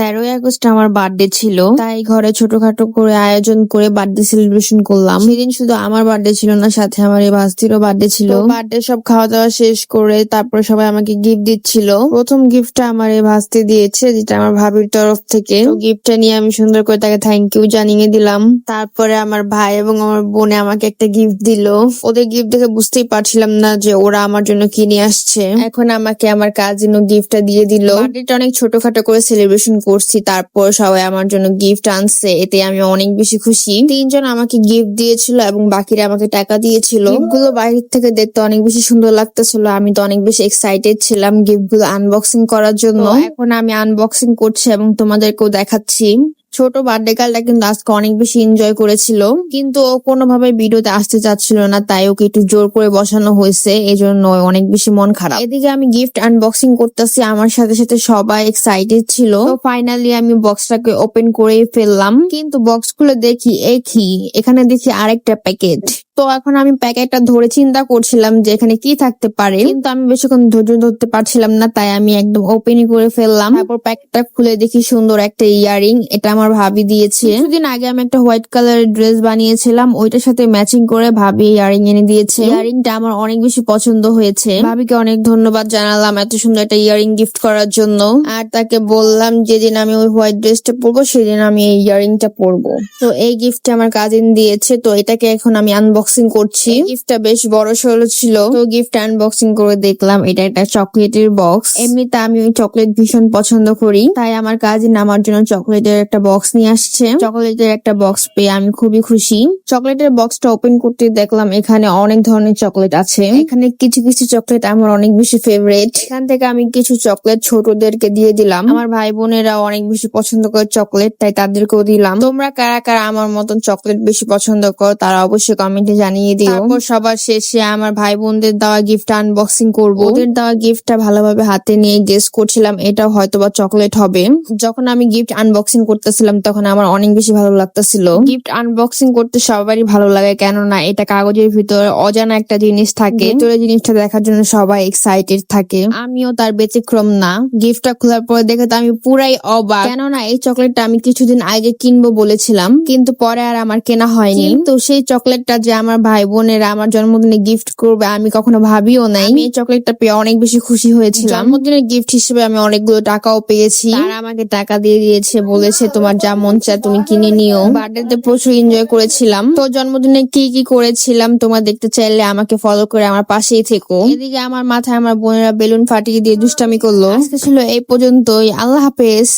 তেরোই আগস্ট আমার বার্থডে ছিল। তাই ঘরে ছোটখাটো করে আয়োজন করে বার্থডে সেলিব্রেশন করলাম। সেদিন শুধু আমার বার্থডে ছিল না, সাথে আমার এই ভাস্তিরও বার্থডে ছিল। বার্থডে সব খাওয়া দাওয়া শেষ করে তারপরে সবাই আমাকে গিফট দিচ্ছিল। প্রথম গিফটটা আমার এই ভাস্তি দিয়েছে, যেটা আমার ভাবির তরফ থেকে। গিফটটা নিয়ে আমি সুন্দর করে তাকে থ্যাংক ইউ জানিয়ে দিলাম। তারপরে আমার ভাই এবং আমার বোনে আমাকে একটা গিফট দিল। ওদের গিফট দেখে বুঝতেই পারছিলাম না যে ওরা আমার জন্য কি নিয়ে আসছে। এখন আমাকে আমার কাজিনও গিফটটা দিয়ে দিল। বার্থডেটা অনেক ছোটখাটো করে সেলিব্রেশন করছি তারপর সবাই আমার জন্য গিফট আনছে এতে আমি অনেক বেশি খুশি। তিনজন আমাকে গিফট দিয়েছিল এবং বাকিরা আমাকে টাকা দিয়েছিল। গুলো বাইরে থেকে দেখতে অনেক বেশি সুন্দর লাগতেছিল। আমি তো অনেক বেশি এক্সাইটেড ছিলাম গিফটগুলো আনবক্সিং করার জন্য। এখন আমি আনবক্সিং করছি এবং তোমাদেরকেও দেখাচ্ছি। ছোট বার্থডে কালটা কিন্তু আজকে অনেক বেশি এনজয় করেছিল। কিন্তু ও কোনোভাবে ভিডিওতে আসতে চাচ্ছিল না, তাই ওকে একটু জোর করে বসানো হয়েছে। এজন্য জন্য অনেক বেশি মন খারাপ। এদিকে আমি গিফট আনবক্সিং করতেছি, আমার সাথে সাথে সবাই এক্সাইটেড ছিল। তো ফাইনালি আমি বক্সটাকে ওপেন করে ফেললাম। কিন্তু বক্স খুলে দেখি একই এখানে দেখি আরেকটা প্যাকেট তো এখন আমি প্যাকেটটা ধরে চিন্তা করছিলাম যে এখানে কি থাকতে পারে। কিন্তু আমি বেশিক্ষণ ধৈর্য ধরতে পারছিলাম না, তাই আমি একদম ওপেনই করে ফেললাম। তারপর প্যাকেটটা খুলে দেখি সুন্দর একটা ইয়ারিং, এটা আমার ভাবি দিয়েছে। কিছুদিন আগে আমি একটা হোয়াইট কালারের ড্রেস বানিয়েছিলাম, ওইটার সাথে ম্যাচিং করে ভাবি ইয়ারিং এনে দিয়েছে। ইয়ারিংটা আমার অনেক বেশি পছন্দ হয়েছে। ভাবিকে অনেক ধন্যবাদ জানালাম এত সুন্দর একটা ইয়ারিং গিফট করার জন্য। আর তাকে বললাম, যেদিন আমি ওই হোয়াইট ড্রেসটা পরবো, সেদিন আমি এই ইয়ারিংটা পরবো। তো এই গিফটটা আমার কাজিন দিয়েছে, তো এটাকে এখন আমি আনবক্সিং করছি। গিফটটা বেশ বড় সড়ো ছিল। তো গিফট আনবক্সিং করে দেখলাম, এটা একটা চকলেটের বক্স এমনিতে আমি ওই চকলেট ভীষণ পছন্দ করি। তাই আমার কাজিন আমার জন্য চকলেটের একটা বক্স নিয়ে আসছে। চকলেটের একটা বক্স পেয়ে আমি খুবই খুশি। চকলেটের বক্সটা ওপেন করতে দেখলাম এখানে অনেক ধরনের চকলেট আছে। এখানে কিছু কিছু চকলেট আমার অনেক বেশি ফেভারিট এখান থেকে আমি কিছু চকলেট ছোটদেরকে দিয়ে দিলাম। আমার ভাই বোনেরা অনেক বেশি পছন্দ করে চকলেট, তাই তাদেরকেও দিলাম। তোমরা কারা কারা আমার মতন চকলেট বেশি পছন্দ করো, তারা অবশ্যই কমেন্টে জানিয়ে দিও তারপর সবার শেষে আমার ভাই বোনদের দেওয়া গিফট আনবক্সিং করব। ওদের দেওয়া গিফটটা ভালোভাবে হাতে নিয়ে গেস করছিলাম এটা হয়তো বা চকলেট হবে। যখন আমি গিফট আনবক্সিং করতেছিলাম তখন আমার অনেক বেশি ভালো লাগতেছিল। গিফট আনবক্সিং করতে সবারই ভালো লাগে কেননা এটা কাগজের ভিতরে অজানা একটা জিনিস থাকে। ভিতরে জিনিসটা দেখার জন্য সবাই এক্সাইটেড থাকে। আমিও তার ব্যতিক্রম না। গিফটটা খোলার পরে দেখে তো আমি পুরাই অবাক। কেননা এই চকলেটটা আমি কিছুদিন আগে কিনবো বলেছিলাম কিন্তু পরে আর আমার কেনা হয়নি। তো সেই চকলেটটা যে আমার ভাই বোনেরা আমার জন্মদিনে গিফট করবে আমি কখনো ভাবিও নাই। আমি এই চকলেটটা পেয়ে অনেক বেশি খুশি হয়েছিলাম। জন্মদিনের গিফট হিসেবে আমি অনেকগুলো টাকাও পেয়েছি। তারা আমাকে টাকা দিয়ে দিয়েছে বলেছে তোমার যা মন চায় তুমি কিনে নিও। বার্থডেতে প্রচুর এনজয় করেছিলাম। তো জন্মদিনে কি কি করেছিলাম তোমার দেখতে চাইলে আমাকে ফলো করে আমার পাশেই থেকো। এদিকে আমার মাথায় আমার বোনেরা বেলুন ফাটিয়ে দিয়ে দুষ্টামি করল। আজকে ছিল এই পর্যন্তই। আল্লাহ হাফেজ।